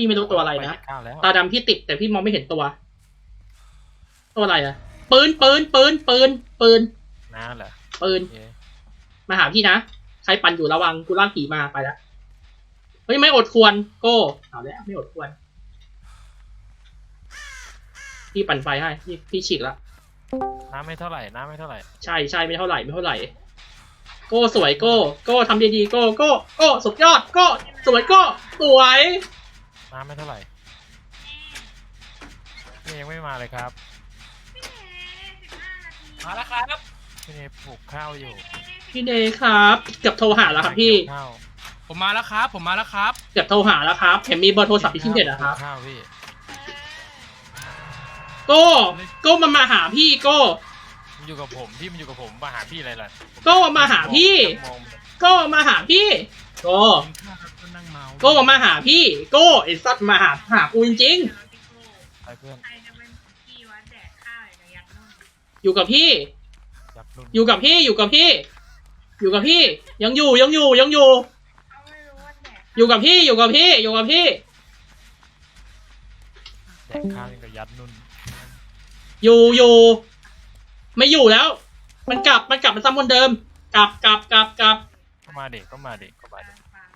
พี่ไม่รู้ตัวอะไรนะปข้าวแล้วตาดำพี่ติดแต่พี่มองไม่เห็นตัว ตัวอะไรอะปืนปืนปืนปืนปืนน้าเหรอปืนโอเคมาหาพี่นะใครปั่นอยู่ระวังกูลากผีมาไปแล้วเฮ้ยไม่อดควรโก้เอาแล้วไม่อดควรพี่ปั่นไฟให้พี่พี่ฉีกละน้าไม่เท่าไหร่น้าไม่เท่าไหร่ใช่ใช่ไม่เท่าไหร่ไม่เท่าไหร่โก้สวยโก้โก้ทำดีๆโก้โก้โก้สุดยอดโก้สวยโก้สวย น้าไม่เท่าไหร่พี่ยังไม่มาเลยครับมาแล้วครับ พี่เนยปลูกข้าวอยู่พี่เดย์ครับเกือบโทรหาแล้วครับพี่เกี่ยวข้าวผมมาแล้วครับ ผมมาแล้วครับ เกือบโทรหาแล้วครับเห็นมีเบอร์โทรศัพท์พี่ทิ้งเด็ดนะครับ ปลูกข้าวพี่โก้โก้มันมาหาพี่โก้ มันอยู่กับผมพี่มันอยู่กับผมมาหาพี่อะไรล่ะโก้มาหาพี่ มองโก้มาหาพี่ โก้กินข้าวแล้วก็นั่งเมาโก้มาหาพี่ โก้ไอ้สัตว์มาหาหากูจริงไปเพื่อน ใครจะเป็นพี่วัดแดกข้าวอย่างยักษ์นุ่นๆอยู่กับพี่ ยักษ์นุ่นอยู่กับพี่อยู่กับพี่ อยู่กับพี่ ยังอยู่ยังอยู่ยังอยู่ เขาไม่รู้ว่าแดกอยู่กับพี่อยู่กับพี่อยู่กับพี่ แดกข้าวยังกับยัดนุ่นอยู่อยู่ไม่อยู่แล้ว มันกลับมันกลับมาซ้ำคนเดิม กลับกลับกลับกลับ ก็มาเด็กก็มาเด็กก็มาฟัเด็งก ฟัง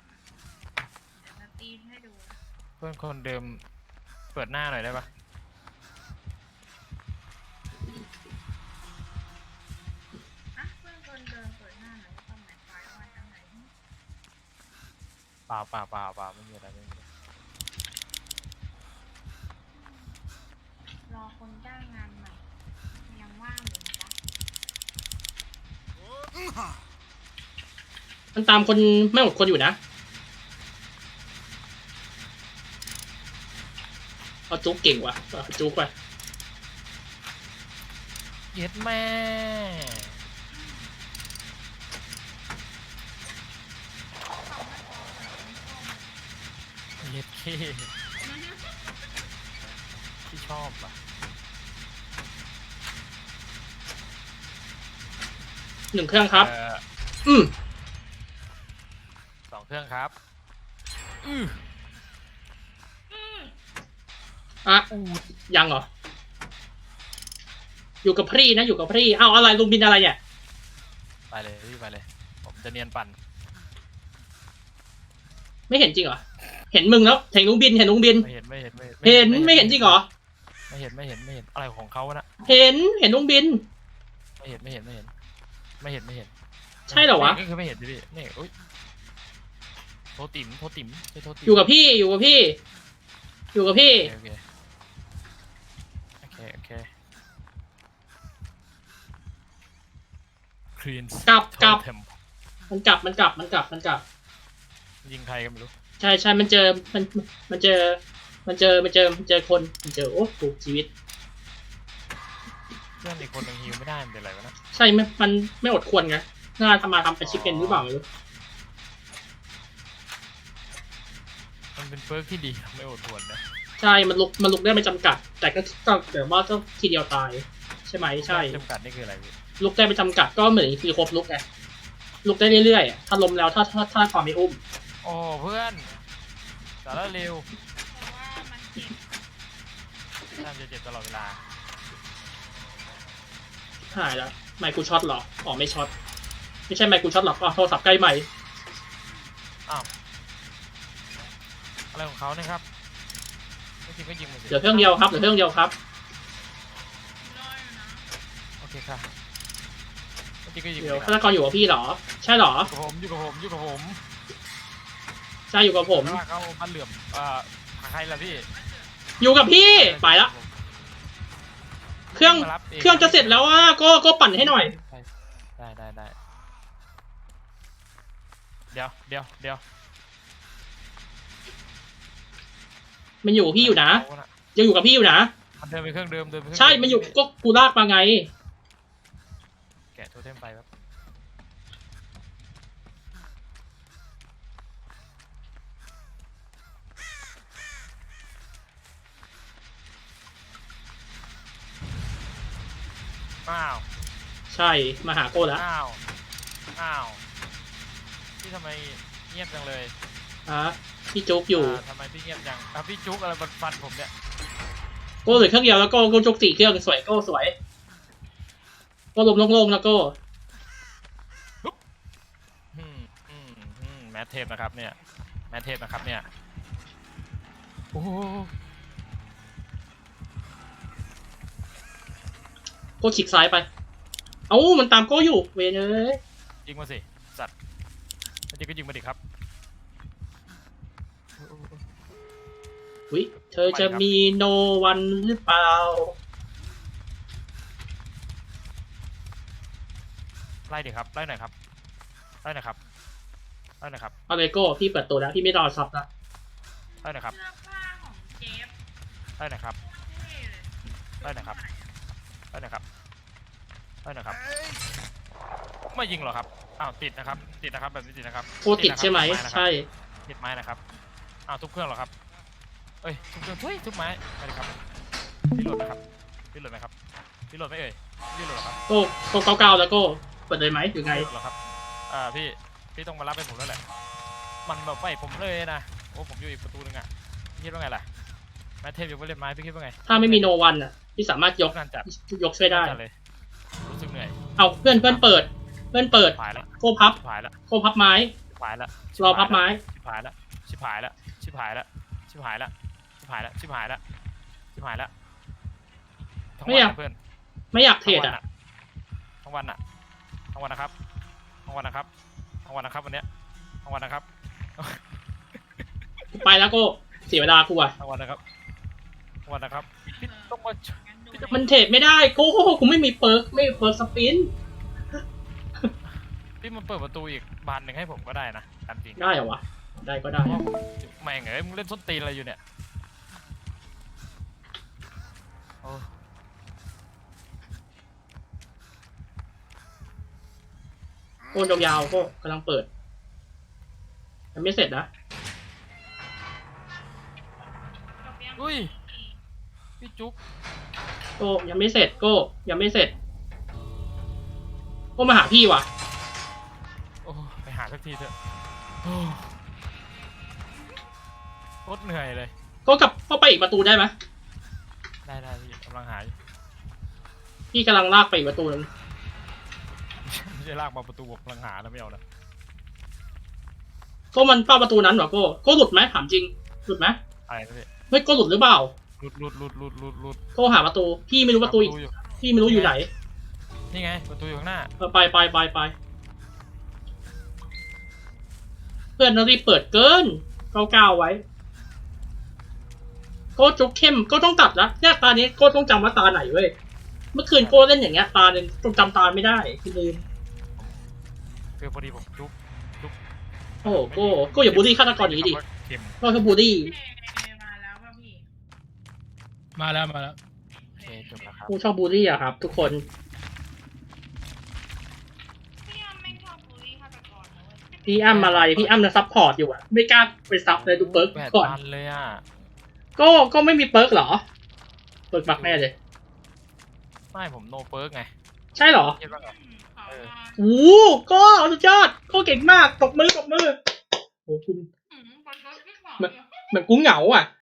เดี๋ยวจะตีนให้ดู เพื่อนคนเดิมเปิดหน้าหน่อยได้ปะอะเพื่อนคนเดินเปิดหน้าหน่อยต้องหมายความว่าจังไหนเปล่าเปล่าเปล่าเปล่าไม่มีอะไรไม่มีอะไรรอคนจ้างงานใหม่ ยังว่างอยู่นะจ๊ะมันตามคนไม่อดคนอยู่นะ เอาจุกเก่งว่ะเอาจุกว่ะเย็ดแม่เย็ดเคที่ชอบอะหนึ่งเครื่องครับ เอ่ออืมสองเครื่องครับ อือ อะยังเหรอ อยู่กับพี่นะอยู่กับพี่เอาอะไรลุงบินอะไรเนี่ยไปเลยพี่ไปเลย ผมจะเนียนปั่น ไม่เห็นจริงเหรอ เห็นมึงแล้วเห็นลุงบินเห็นลุงบิน ไม่เห็นไม่เห็นไม่เห็นไม่เห็นจริงเหรอ ไม่เห็นไม่เห็นไม่เห็นอะไรของเขาวะนะเห็นเห็นลุงบิน ไม่เห็นไม่เห็นไม่เห็น ไม่เห็นไม่เห็น ใช่เหรอวะนี่คือไม่เห็นดิพี่นี่อุ้ยโทรติ๋มโทรติ๋มใช่โทรติ๋มอยู่กับพี่อยู่กับพี่ อยู่กับพี่ โอเคโอเคโอเค คลีนกลับกลับเทมมันกลับมันกลับมันกลับมันกลับ ยิงใครก็ไม่รู้ใช่ใช่มันเจอมันมันเจอ มันเจอมันเจอมันเจอคนมันเจอโอ้ถูกชีวิต เพื่อนอีกคนหนึ่งฮิวไม่ได้มันเป็นไรวะนะใช่ไหมมันไม่อดควรไงน่าทำมาทำเป็นชิปเป็นหรือเปล่าไม่รู้มันเป็นเฟิร์กที่ดีทำไม่อดทนนะใช่มันลุกมันลุกได้ไม่จำกัด แต่ก็ก็แต่ว่าต้องทีเดียวตาย ใช่ไหมใช่ จำกัดนี่คืออะไรพี่ ลุกได้ไม่จำกัดก็เหมือนคือครบลุกไงลุกได้เรื่อยๆอะถ้าล้มแล้วถ้าถ้าถ้าความไม่อุ้ม โอ้เพื่อนสารเร็วเพราะว่ามันเจ็บน่าจะเจ็บตลอดเวลาหายแล้วไมค์กูช็อตเหรออ๋อไม่ช็อตไม่ใช่ไมค์กูช็อตหรอกอ๋อโทรศัพท์ใกล้ไมค์อ้าวอะไรของเขาเนี่ยครับไม่จริงก็ยิงมันสิเหลือเครื่องเดียวครับเหลือเครื่องเดียวครับ รออยู่นะโอเคค่ะ ไม่จริงก็ยิงเดี๋ยวมันฆาตกรอยู่กับพี่เหรอ ใช่เหรออยู่กับผมอยู่กับผมอยู่กับผมใช่อยู่กับผม แล้วเขาบ้านเหลื่อมเอ่อหาใครล่ะพี่อยู่กับพี่ไปละ เครื่องมาบเครื่องจะเสร็จแล้วอะก็ก็ปั่นให้หน่อย ได้ได้ได้เดี๋ยวเดี๋ยวเดี๋ยวมันอยู่กับพี่อยู่นะเาน่ยังอยู่กับพี่อยู่นะ มันเดินไปเครื่องเดิมเดินไปเครื่องใช่เดิมันอยู่ก็กูลากมาไงแกะโทเทมไปครับอ้าว ใช่มาหาโก้แล้วอ้าว อ้าวที่ทำไมเงียบจังเลยอะพี่จุกอยู่าทำไมพี่เงียบจังอะพี่จุกอะไรมันฟันผมเนี่ย โก้เหลือเครื่องเดียวแล้วโก้โก้จุกสี่เครื่องสวยโก้สวยโก้ลมโล่งๆแล้วโก้อืมอืมอืมแมทเทปนะครับเนี่ย แมทเทปนะครับเนี่ย โอ้โหโก้ฉีกซ้ายไป เอ้ามันตามโก้อยู่ เวนเอ้ยยิงมาสิสัตว์ไม่ยิงก็ยิงมาดิครับวิเธอจะมีโนวันหรือเปล่า ไล่ดิครับไล่หน่อยครับไล่หน่อยครับไล่หน่อยครับเอาเลยโก้พี่เปิดตัวแล้วพี่ไม่รอซับนะไล่หน่อยครับเสื้อผ้าของเจฟไล่หน่อยครับเท่เลยได้นะครับไล่หน่อยครับไล่หน่อยครับไม่ยิงเหรอครับอ้าวติดนะครับ ติดนะครับแบบนี้ติดนะครับโก้ติดใช่ไหมนะครับใช่ติดไม้นะครับอ้าวทุบเครื่องเหรอครับเอ้ยทุบเครื่องเฮ้ยทุบไม้ไปเลยครับพี่โหลดไหมครับพี่โหลดไหมครับพี่โหลดไหมเอ่ยพี่โหลดเหรอครับ โก้โก้เก้าเก้าแล้วโก้ เปิดเลยไหมหรือไงพี่โหลดเหรอครับอ่าพี่พี่ต้องมารับให้ผมแล้วแหละ มันแบบไม่ผมเลยนะโอ้ผมอยู่อีกประตูนึงอะพี่คิดว่าไงล่ะแมทเทพยังไม่เล่นไม้พี่คิดว่าไงถ้าไม่มีโนวันอะพี่สามารถยกงานจัดยกช่วยได้งานจัดเลยรู้สึกเหนื่อยเอาเพื่อนเพื่อนเปิด เพื่อนเปิดผายแล้วโก้พับผายแล้วโก้พับไม้ผายแล้วรอพับไม้ชิบหายแล้วชิบหายแล้วชิบหายแล้วชิบหายแล้วชิบหายแล้วชิบหายแล้วชิบหายแล้วทั้งไม่วันอยากนะเพื่อนไม่อยากเทรดอะทั้งวันอะ ทั้งวันนะครับทั้งวันนะครับทั้งวันนะครับวันเนี้ยทั้งวันนะครับไปแล้วโก้เสียเวลากูอะทั้งวันนะครับทั้งวันนะครับพี่ต้องมางั้นดูมันเทรดไม่ได้โก้กูไม่มีเปิร์กไม่มีเปิร์กสปินพี่มาเปิดประตูอีกบานหนึ่งให้ผมก็ได้นะตามจริงได้เหรอวะได้ก็ได้เพราะว่าผมแม่งเอ้ยมึงเล่นส้นตีนอะไรอยู่เนี่ยโอ้ โอนยาวๆก็กำลังเปิดยังไม่เสร็จนะจบยังอุ้ยพี่จุ๊บโก้ยังไม่เสร็จโก้ยังไม่เสร็จโก้มาหาพี่ว่ะโอ้ไปหาสักทีเถอะโอ้โคตรเหนื่อยเลยโก้กลับเข้าไปอีกประตูได้ไหมได้ได้พี่กำลังหาอยู่พี่กำลังลากไปอีกประตูนึง ไม่ใช่ลากมาประตูบอกกำลังหาแล้วไม่เอานะโก้มันเป้าประตูนั้นเหรอโก้โก้หลุดไหมถามจริงหลุดไหมอะไรนะพี่เฮ้ยโก้หลุดหรือเปล่าหลุดหลุดหลุดหลุดหลุดหลุดโก้หาประตูพี่ไม่รู้ประตูอีกอยู่พี่ไม่รู้อยู่ไหนนี่ไงประตูอยู่ข้างหน้าเออไปไปไปไปเพื่อนต้องรีบเปิดเกินเก้าเก้าไว้โก้จุกเข้มโก็ต้องตัดละเนี่ยตานี้โก้ต้องจำว่าตาไหนเว้ยเมื่อคืนโก้เล่นอย่างเงี้ยตาหนึ่งจำตาไม่ได้คือลืม คือพอดีผมจุ๊บโอ้โหโก้โก้อย่าบูลลี่ฆาตกรอย่างนี้ดิเข็มโก้ชอบบูลลี่เอมาแล้วป่ะพี่มาแล้วมาแล้วโอเคจบแล้วครับโก้ชอบบูลลี่อะครับ ทุกคน พี่อ้ำไม่ชอบบูลลี่ฆาตกรนะเว้ยพี่อ้ำอะไร พี่อ้ำจะซับพอร์ตอยู่อะไม่กล้าไปซับเลยดูเปิร์กแปดก่อน พันเลยอะโก้ก็ไม่มีเปิร์กเหรอ เปิร์กบักแน่เลย ไม่ผมโนเปิร์กไงใช่เหรอคิดว่าไงอืมขอเออมา โอ้โหโก้สุดยอดโก้เก่งมากตบมือตบมือโอ้คุณอืมขอโทษพี่ขอเหมือนกูเหงาอะ